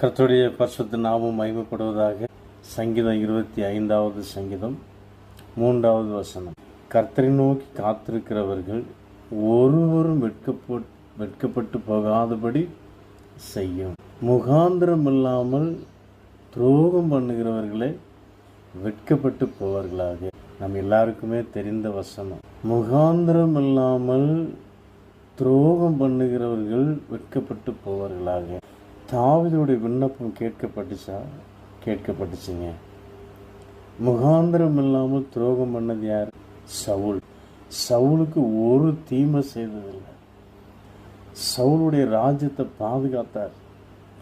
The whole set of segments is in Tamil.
கர்த்தருடைய பரிசுத்த நாமம் மகிமைப்படுவதாக சங்கீதம் இருபத்தி ஐந்தாவது சங்கீதம் மூன்றாவது வசனம். கர்த்தரை நோக்கி காத்திருக்கிறவர்கள் ஒருவரும் வெட்கப்பட் வெட்கப்பட்டு போகாதபடி செய்யும். முகாந்திரம் இல்லாமல் துரோகம் பண்ணுகிறவர்களே வெட்கப்பட்டு போவார்களாக. நம் எல்லாருக்குமே தெரிந்த வசனம். முகாந்திரம் இல்லாமல் துரோகம் பண்ணுகிறவர்கள் வெட்கப்பட்டு போவார்களாக. தாவிதோடைய விண்ணப்பம் கேட்கப்பட்டுச்சா? கேட்கப்பட்டுச்சுங்க. முகாந்திரம் இல்லாமல் துரோகம் பண்ணது யார்? சவுல். சவுலுக்கு ஒரு தீமை செய்ததில்லை. சவுளுடைய ராஜ்யத்தை பாதுகாத்தார்.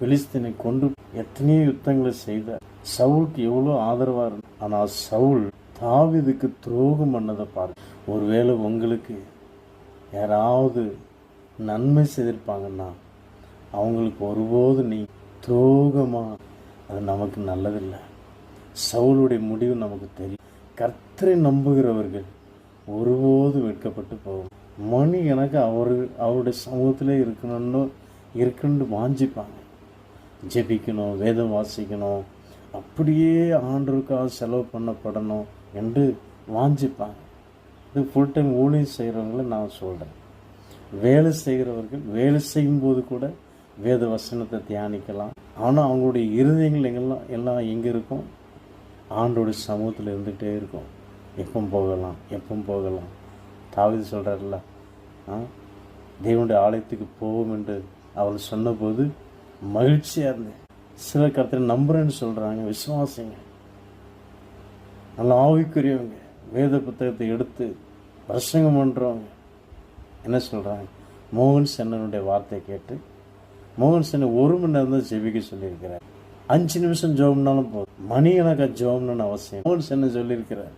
பிலிஸ்தீனை கொண்டு எத்தனையோ யுத்தங்களை செய்தார். சவுலுக்கு எவ்வளோ ஆதரவாக இருந்தது ஆனால் சவுல் தாவிதுக்கு துரோகம் பண்ணதை பாரு ஒருவேளை உங்களுக்கு யாராவது நன்மை செய்திருப்பாங்கன்னா அவங்களுக்கு ஒருபோது நீ துரோகமாக அது நமக்கு நல்லதில்லை. சவுளுடைய முடிவு நமக்கு தெரியும். கர்த்தரை நம்புகிறவர்கள் ஒருபோது வெட்கப்பட்டு போகும். மணி எனக்கு அவர் அவருடைய சமூகத்திலே இருக்கணும்னு இருக்குன்னு வாஞ்சிப்பாங்க. ஜெபிக்கணும் வேதம் வாசிக்கணும் அப்படியே ஆண்டருக்காக செலவு பண்ணப்படணும் என்று வாஞ்சிப்பாங்க. இது ஃபுல் டைம் ஊழியம் செய்கிறவங்கள நான் சொல்கிறேன் வேலை செய்கிறவர்கள் வேலை செய்யும்போது கூட வேத வசனத்தை தியானிக்கலாம். ஆனால் அவங்களுடைய இருதயங்கள் எங்கெல்லாம் எல்லாம் எங்கே இருக்கும்? ஆண்டோடைய சமூகத்தில் இருந்துகிட்டே இருக்கும். எப்போ போகலாம் எப்போ போகலாம். தாவிது சொல்கிறார்ல ஆ தேவனுடைய ஆலயத்துக்கு போவோம் என்று அவர் சொன்னபோது மகிழ்ச்சியாக இருந்தேன். சில கருத்தை நம்புறேன்னு சொல்கிறாங்க விசுவாசிங்க. நல்ல ஆவிக்குரியவங்க வேத புத்தகத்தை எடுத்து பிரசங்கம் பண்ணுறவங்க என்ன சொல்கிறாங்க மோகன் சென்னனுடைய வார்த்தையை கேட்டு மோகன் சென்னை ஒரு மணி நேரம் தான் ஜெபிக்க சொல்லியிருக்கிறார். அஞ்சு நிமிஷம் ஜோம்னாலும் போதும். மணி கணக்காக ஜோம்னு அவசியம். மோகன் சென்னை சொல்லியிருக்கிறார்?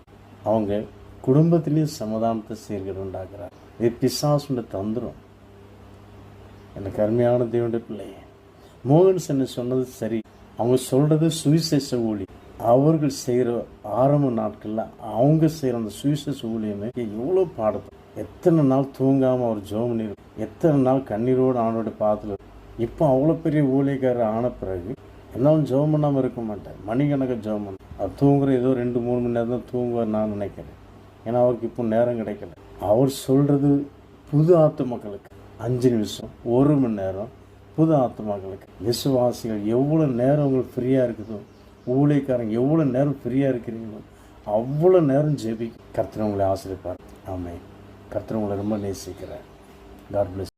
அவங்க குடும்பத்திலேயும் சமாதானத்தை சீர்கேடு உண்டாக்குறார் இது பிசாசுண்ட தந்திரம். எனக்கு அருமையான தேவனுடைய பிள்ளைய மோகன் சென்னை சொன்னது சரி. அவங்க சொல்றது சுவிசேஷ ஊழி அவர்கள் செய்கிற ஆரம்ப நாட்களில் அவங்க செய்கிற அந்த சுவிசேஷ ஊழியமே எவ்வளோ பாடுது எத்தனை நாள் தூங்காமல் அவர் ஜோம் எத்தனை நாள் கண்ணீரோடு ஆண்டோட பாத்துல இப்போ அவ்வளோ பெரிய ஊழியக்காரர் ஆன பிறகு என்னாலும் ஜெபம் பண்ணாமல் இருக்க மாட்டேன் மணிக்கணக்காக ஜெபம் பண்ண. அவர் தூங்குற ஏதோ ரெண்டு மூணு மணி நேரம் தான் தூங்குவார் நான் நினைக்கிறேன். ஏன்னா அவருக்கு இப்போ நேரம் கிடைக்கல. அவர் சொல்கிறது புது ஆத்து மக்களுக்கு அஞ்சு நிமிஷம் ஒரு மணி நேரம் புது ஆத்மாக்களுக்கு விசுவாசிகள் எவ்வளோ நேரம் உங்களுக்கு ஃப்ரீயாக இருக்குதோ ஊழியக்காரங்க எவ்வளோ நேரம் ஃப்ரீயாக இருக்கிறீங்களோ அவ்வளோ நேரம் ஜெபி கர்த்தனை உங்களை ஆசிரியப்பார் ஆமை கர்த்தனை உங்களை ரொம்ப நேசிக்கிறேன் காட் பிளஸ்